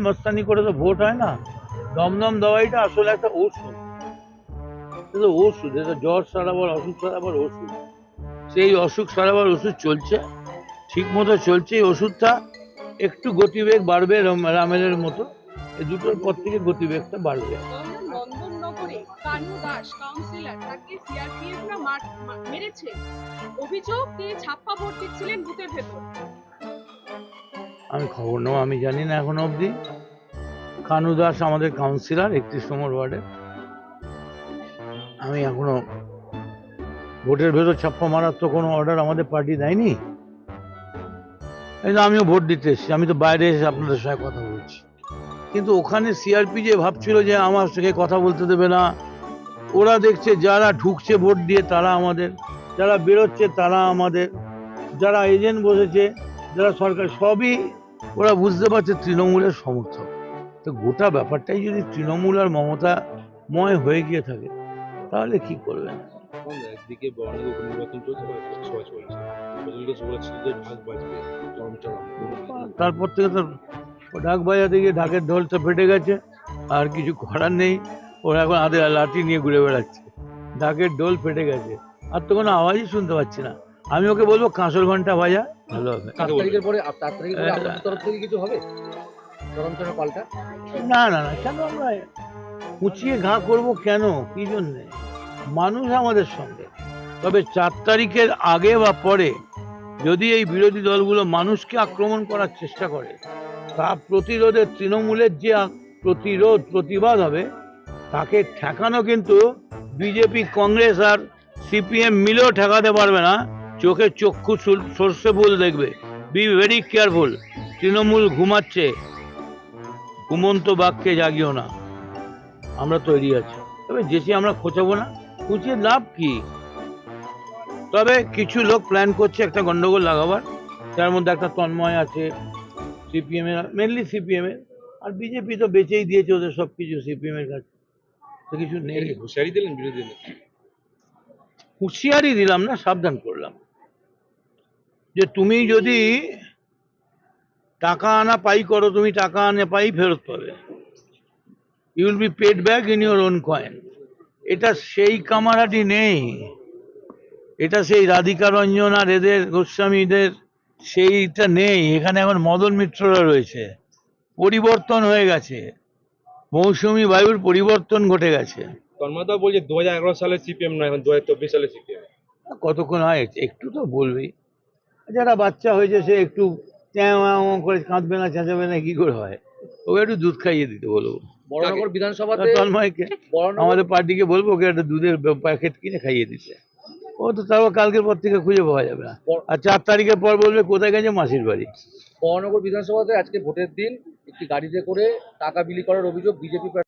মস্তানি করে তো ভোট হয় না। দমদম দাওয়াইটা আসলে একটা ওষুধ। ওষুধ, এটা জ্বর সারাবার অসুখ সারাবার ওষুধ। সেই অসুখ সারাবার ওষুধ চলছে, ঠিক মতো চলছে এই ওষুধটা। একটু গতিবেগ বাড়বে রাম- রামেলের মতো এই দুটোর পর থেকে গতিবেগটা বাড়বে। কানু দাস কাউন্সিলর তাকে সিআরপিএফরা মেরেছে। অভিযোগ, তিনি ছাপ্পা ভোট দিচ্ছিলেন বুথের ভেতর। আমি খবর নেব, আমি জানি না এখন অবধি। কানু দাস আমাদের কাউন্সিলর একত্রিশ নম্বর ওয়ার্ডে। আমি এখনও ভোটের ভেতর ছাপ্পা মারার তো কোনো অর্ডার আমাদের পার্টি দেয়নি। এই আমিও ভোট দিতে এসেছি। আমি তো বাইরে এসে আপনাদের সঙ্গে কথা বলছি। কিন্তু ওখানে সিআরপি যে ভাবছিল যে আমার সঙ্গে কথা বলতে দেবে না ওরা দেখছে যারা ঢুকছে ভোট দিয়ে তারা আমাদের যারা বেরোচ্ছে তারা আমাদের যারা এজেন্ট বসেছে যারা সরকার সবই ওরা বুঝতে পারছে তৃণমূলের সমর্থক তো গোটা ব্যাপারটাই যদি তৃণমূল আর মমতা ময় হয়ে গিয়ে থাকে তাহলে কি করবেন তারপর থেকে তো ঢাক বাজাতে গিয়ে ঢাকের ঢোল ঢোলটা ফেটে গেছে আর কিছু করার নেই। ওরা এখন হাতে লাঠি নিয়ে ঘুরে বেড়াচ্ছে। ঢাকের ঢোল ফেটে গেছে। আর তো কোনো আওয়াজই শুনতে পাচ্ছি না। আমি ওকে বলব কাঁসর ঘণ্টা বাজা ভালো হবে। হ্যাঁ। না না না কেন আমরা কুচিয়ে ঘা করব কেন? কি জন্যে? মানুষ আমাদের সঙ্গে। তবে চার তারিখের আগে বা পরে যদি এই বিরোধী দলগুলো মানুষকে আক্রমণ করার চেষ্টা করে, তা প্রতিরোধে তৃণমূলের যে প্রতিরোধ প্রতিবাদ হবে, তাকে ঠেকানো কিন্তু বিজেপি, কংগ্রেস আর সিপিএম মিলেও ঠেকাতে পারবে না। চোখে চক্ষু সর্ষে ফুল দেখবে। বি ভেরি কেয়ারফুল তৃণমূল ঘুমাচ্ছে। ঘুমন্ত বাক্যে জাগিও না। আমরা তৈরি আছি। তবে যেচে আমরা খোঁচাবো না খুঁচিয়ে লাভ কি? তবে কিছু লোক প্ল্যান করছে একটা গন্ডগোল লাগাবার। তার মধ্যে একটা তন্ময় আছে সিপিএম এর মেনলি সিপিএম এর। আর বিজেপি তো বেঁচেই দিয়েছে ওদের সব কিছু সিপিএম এর কাছে। তো কিছু নেই। হুঁশিয়ারি দিলেন বিরোধীদের হুঁশিয়ারি দিলাম না সাবধান করলাম। যে তুমি যদি টাকা আনা পাই করো তুমি টাকা আনা পাই ফেরত পাবে। You'll be paid back in your own coin এটা সেই কামারাটি নেই। এটা সেই রাধিকা রঞ্জন আর এদের গোস্বামীদের সেইটা নেই। এখানে এখন মদন মিত্ররা রয়েছে। পরিবর্তন হয়ে গেছে। মৌসুমী বায়ুর পরিবর্তন ঘটে গেছে। বলছে দু হাজার এগারো সালে সিপিএম না এখন দু হাজার চব্বিশ সালে সিপিএম। কতক্ষণ হয়? একটু তো বলবেই যারা বাচ্চা হয়েছে সে একটু চ্যাঁ ম্যাঁ করে কাঁদবে না চেঁচাবে না কি করে হয়? ওকে একটু দুধ খাইয়ে দিতে বলব। বড়নগর বিধানসভাতে তন্ময়কে আমাদের পার্টিকে বলব ওকে একটা দুধের প্যাকেট কিনে খাইয়ে দিতে। ও তো তাও কালকের পর থেকে খুঁজে পাওয়া যাবে না। আর চার তারিখের পর বলবে কোথায় গেছে মাসির বাড়ি। মহানগর বিধানসভাতে আজকে ভোটের দিন একটি গাড়িতে করে টাকা বিলি করার অভিযোগ বিজেপি